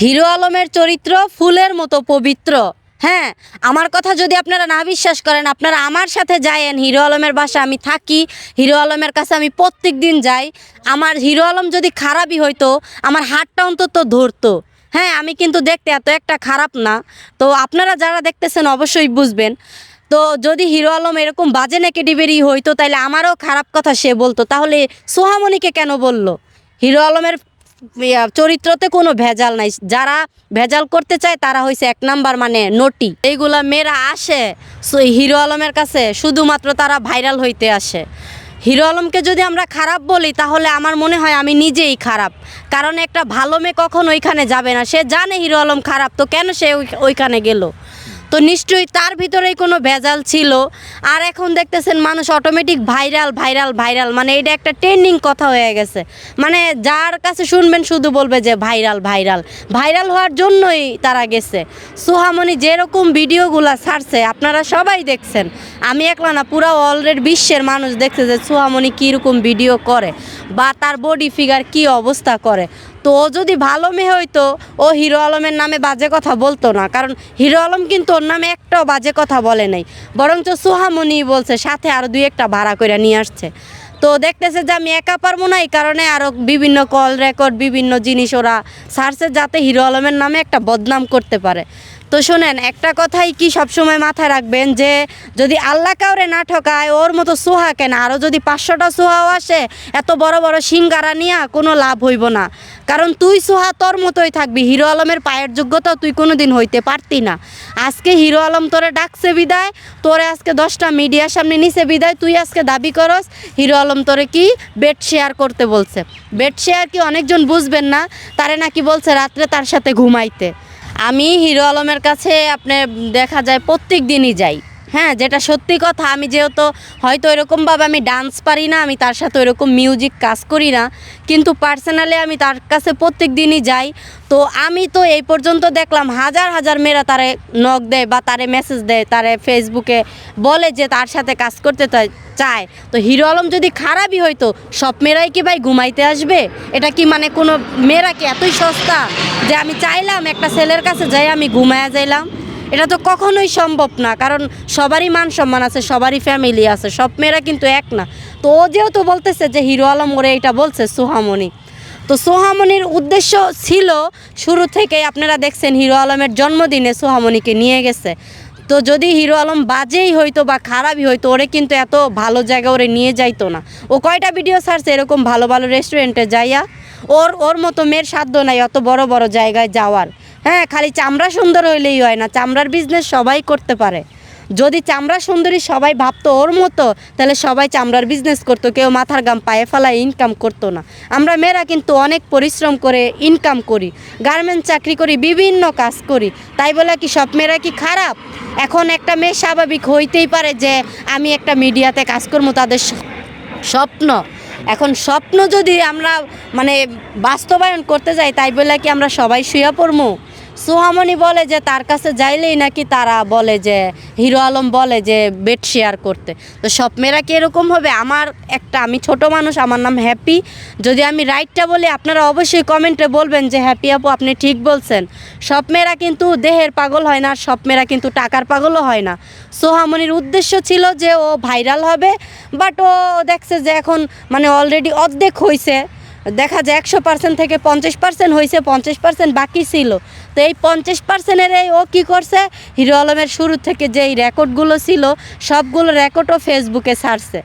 Hero আলমের চরিত্র ফুলের মতো পবিত্র। হ্যাঁ আমার কথা যদি আপনারা না বিশ্বাস করেন, আপনারা আমার সাথে যায়েন, হিরো আলমের বাসা আমি থাকি, হিরো আলমের কাছে আমি প্রত্যেক দিন যাই। আমার হিরো আলম যদি খারাপই হইতো, আমার হাতটা অন্তত ধরতো। হ্যাঁ আমি কিন্তু দেখতে এত একটা খারাপ না। তো আপনারা যারা দেখতেছেন, অবশ্যই বুঝবেন। তো যদি হিরো আলম এরকম বাজে নেগেটিভেরই হইতো তাহলে আমারও খারাপ কথা সে বলতো। তাহলে সোহামণিকে কেন বলল? হিরো আলমের চরিত্রতে কোনো ভেজাল নাই। যারা ভেজাল করতে চায়, তারা হয়েছে এক নাম্বার মানে নটি। এইগুলা মেয়েরা আসে হিরো আলমের কাছে শুধুমাত্র তারা ভাইরাল হইতে আসে। হিরো আলমকে যদি আমরা খারাপ বলি, তাহলে আমার মনে হয় আমি নিজেই খারাপ। কারণ একটা ভালো মেয়ে কখন ওইখানে যাবে না। সে জানে হিরো আলম খারাপ, তো কেন সে ওই- ওইখানে গেল? তো নিশ্চয়ই তার ভিতরেই কোনো ভেজাল ছিল। আর এখন দেখতেছেন মানুষ অটোমেটিক ভাইরাল ভাইরাল ভাইরাল মানে এটা একটা ট্রেন্ডিং কথা হয়ে গেছে। মানে যার কাছে শুনবেন শুধু বলবে যে ভাইরাল ভাইরাল ভাইরাল হওয়ার জন্যই তারা গেছে। সুহামণি যেরকম ভিডিওগুলো ছাড়ছে, আপনারা সবাই দেখছেন। আমি একলা না পুরো অলরেডি বিশ্বের মানুষ দেখছে যে সুহামণি কীরকম ভিডিও করে বা তার বডি ফিগার কি অবস্থা করে। তো ও যদি ভালো মেয়ে হইতো, ও হিরো আলমের নামে বাজে কথা বলতো না। কারণ হিরো আলম কিন্তু ওর নামে একটাও বাজে কথা বলে নাই। বরঞ্চ সোহামণি বলছে, সাথে আরও দুই একটা ভাড়া করে নিয়ে আসছে। তো দেখতেছে যে আমি একা পারব না, এই কারণে আরও বিভিন্ন কল রেকর্ড বিভিন্ন জিনিস ওরা সার্চে যাতে হিরো আলমের নামে একটা বদনাম করতে পারে। তো শোনেন, একটা কথাই কি সবসময় মাথায় রাখবেন যে যদি আল্লাহ কাউরে না ঠকায়, ওর মতো সোহা কেন? আরও যদি পাঁচশোটা সোহাও আসে, এত বড় বড় সিঙ্গারা নিয়া কোনো লাভ হইব না। কারণ তুই সোহা তোর মতোই থাকবি। হিরো আলমের পায়ের যোগ্যতাও তুই কোনো দিন হইতে পারতি না। আজকে হিরো আলম তোরে ডাকছে বিদায়, তোরে আজকে দশটা মিডিয়ার সামনে নিছে বিদায়, তুই আজকে দাবি করস, হিরো আলম তোরে কি বেড শেয়ার করতে বলছে। বেড শেয়ার কি অনেকজন বুঝবেন না, তারে নাকি বলছে রাত্রে তার সাথে ঘুমাইতে। আমি হিরো আলমের কাছে আপনি দেখা যায় প্রত্যেক দিনই যাই। হ্যাঁ যেটা সত্যি কথা, আমি যেহেতু হয়তো এরকমভাবে আমি ডান্স পারি না, আমি তার সাথে ওইরকম মিউজিক কাজ করি না, কিন্তু পার্সোনালি আমি তার কাছে প্রত্যেক দিনই যাই। তো আমি তো এই পর্যন্ত দেখলাম হাজার হাজার মেয়েরা তারে নক দেয় বা তারে মেসেজ দেয়, তারে ফেসবুকে বলে যে তার সাথে কাজ করতে চায়- তো হিরো আলম যদি খারাপই হইতো সব মেয়েরাই কি ভাই ঘুমাইতে আসবে? এটা কি মানে কোনো মেয়েরা কি এতই সস্তা যে আমি চাইলাম একটা ছেলের কাছে যাই আমি ঘুমায়া যাইলাম? এটা তো কখনোই সম্ভব না, কারণ সবারই মান সম্মান আছে, সবারই ফ্যামিলি আছে, সব মেয়েরা কিন্তু এক না। তো ও যেহেতু বলতেছে যে হিরো আলম ওরে এটা বলছে, সোহামণি। তো সোহামণির উদ্দেশ্য ছিল শুরু থেকে আপনারা দেখছেন হিরো আলমের জন্মদিনে সোহামণিকে নিয়ে গেছে। তো যদি হিরো আলম বাজেই হইতো বা খারাপই হইতো, ওরে কিন্তু এত ভালো জায়গা ওরে নিয়ে যাইতো না। ও কয়টা ভিডিও ছাড়ছে এরকম ভালো ভালো রেস্টুরেন্টে যাইয়া? ওর ওর মতো মেয়ের সাধ্য নাই অত বড় বড় জায়গায় যাওয়ার। হ্যাঁ খালি চামড়া সুন্দর হইলেই হয় না। চামড়ার বিজনেস সবাই করতে পারে। যদি চামড়া সুন্দরী সবাই ভাবতো ওর মতো, তাহলে সবাই চামড়ার বিজনেস করতো, কেউ মাথার গাম পায়ে ফেলায় ইনকাম করতো না। আমরা মেয়েরা কিন্তু অনেক পরিশ্রম করে ইনকাম করি গার্মেন্টস চাকরি করি, বিভিন্ন কাজ করি। তাই বলে কি, সব মেয়েরা কি খারাপ? এখন একটা মেয়ে স্বাভাবিক হইতেই পারে যে, আমি একটা মিডিয়াতে কাজ করব, তাদের স্বপ্ন। এখন স্বপ্ন যদি আমরা মানে বাস্তবায়ন করতে যাই, তাই বলে কি আমরা সবাই শুয়ে পড়ব? সোহামণি বলে যে তার কাছে যাইলেই নাকি তারা বলে যে, হিরো আলম বলে যে বেড শেয়ার করতে। তো সব মেয়েরা কি এরকম হবে? আমার একটা, আমি ছোট মানুষ, আমার নাম হ্যাপি। যদি আমি রাইটটা বলি, আপনারা অবশ্যই কমেন্টে বলবেন যে, হ্যাপি আপু, আপনি ঠিক বলছেন। সব মেয়েরা কিন্তু দেহের পাগল হয় না সব মেয়েরা কিন্তু টাকার পাগলও হয় না। সোহামণির উদ্দেশ্য ছিল যে ও ভাইরাল হবে, বাট ও দেখছে যে এখন মানে অলরেডি অর্ধেক হয়েছে দেখা যায় একশো পার্সেন্ট থেকে পঞ্চাশ পার্সেন্ট হয়েছে, পঞ্চাশ পার্সেন্ট বাকি ছিল। তো এই পঞ্চাশ পার্সেন্টের এই ও কী করছে? হিরো আলমের শুরু থেকে যেই রেকর্ডগুলো ছিল, সবগুলো রেকর্ডও ফেসবুকে ছাড়ছে।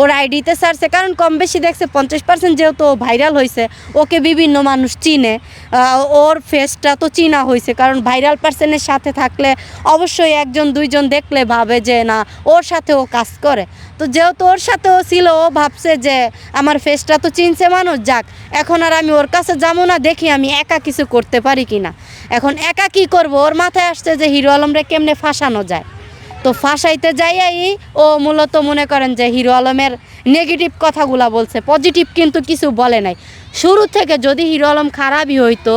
ওর আইডিতে ছাড়ছে কারণ কম বেশি দেখছে পঞ্চাশ পার্সেন্ট যেহেতু ভাইরাল হয়েছে ওকে বিভিন্ন মানুষ চিনে। ওর ফেসটা তো চিনা হয়েছে কারণ ভাইরাল পার্সনের সাথে থাকলে অবশ্যই একজন, দুইজন দেখলে ভাবে যে না, ওর সাথে ও কাজ করে। তো যেহেতু ওর সাথেও ছিল, ও ভাবছে যে আমার ফেসটা তো চিনছে মানুষ, যাক, এখন আর আমি ওর কাছে যাব না, দেখি আমি একা কিছু করতে পারি কি না এখন একা কি করব? ওর মাথায় আসছে যে হিরো আলমরে কেমনে ফাঁসানো যায়? তো ফাঁসাইতে যাইয়াই ও মূলত মনে করেন যে হিরো আলমের নেগেটিভ কথাগুলা বলছে পজিটিভ কিন্তু কিছু বলে নাই। শুরু থেকে যদি হিরো আলম খারাপই হইতো